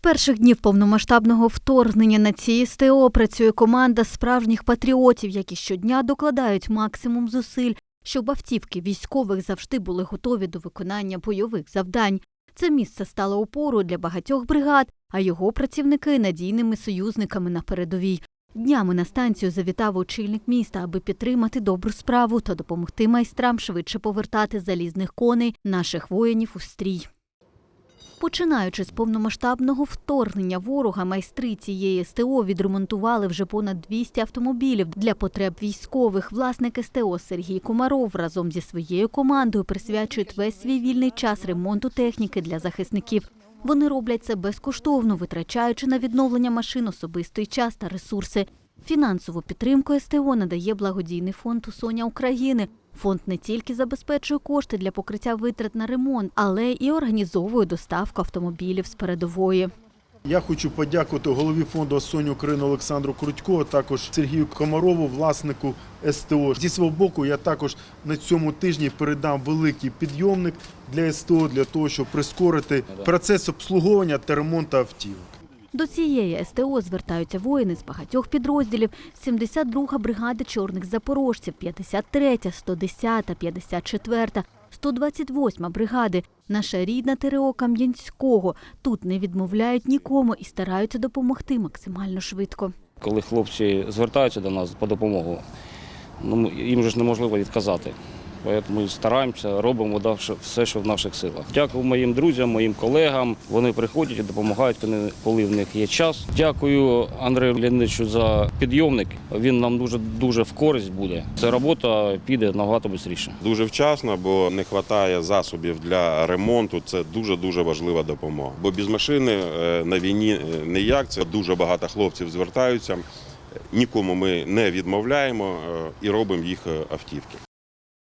перших днів повномасштабного вторгнення на цій СТО працює команда справжніх патріотів, які щодня докладають максимум зусиль, щоб автівки військових завжди були готові до виконання бойових завдань. Це місце стало опорою для багатьох бригад, а його працівники надійними союзниками на передовій. Днями на станцію завітав очільник міста, аби підтримати добру справу та допомогти майстрам швидше повертати залізних коней наших воїнів у стрій. Починаючи з повномасштабного вторгнення ворога, майстри цієї СТО відремонтували вже понад 200 автомобілів для потреб військових. Власник СТО Сергій Комаров разом зі своєю командою присвячують весь свій вільний час ремонту техніки для захисників. Вони роблять це безкоштовно, витрачаючи на відновлення машин особистий час та ресурси. Фінансову підтримку СТО надає благодійний фонд «Усоня України. Фонд не тільки забезпечує кошти для покриття витрат на ремонт, але і організовує доставку автомобілів з передової. Я хочу подякувати голові фонду «Осонь України Олександру Крутько, а також Сергію Комарову, власнику СТО. Зі свого боку, я також на цьому тижні передам великий підйомник для СТО для того, щоб прискорити процес обслуговування та ремонту автівок. До цієї СТО звертаються воїни з багатьох підрозділів: 72-га бригада чорних запорожців, 53-я, 110-та, 54-та, 128-ма бригади. Наша рідна ТРО Кам'янського. Тут не відмовляють нікому і стараються допомогти максимально швидко. Коли хлопці звертаються до нас по допомогу, ну, їм же ж неможливо відказати. Тому стараємося, робимо все, що в наших силах. Дякую моїм друзям, моїм колегам. Вони приходять і допомагають, коли- в них є час. Дякую Андрею Леонидовичу за підйомник. Він нам дуже дуже в користь буде. Ця робота піде набагато швидше. дуже вчасно, бо не вистачає засобів для ремонту. Це дуже дуже важлива допомога. Бо без машини е, на війні е, ніяк. Це дуже багато хлопців звертаються. Нікому ми не відмовляємо е, і робимо їх автівки.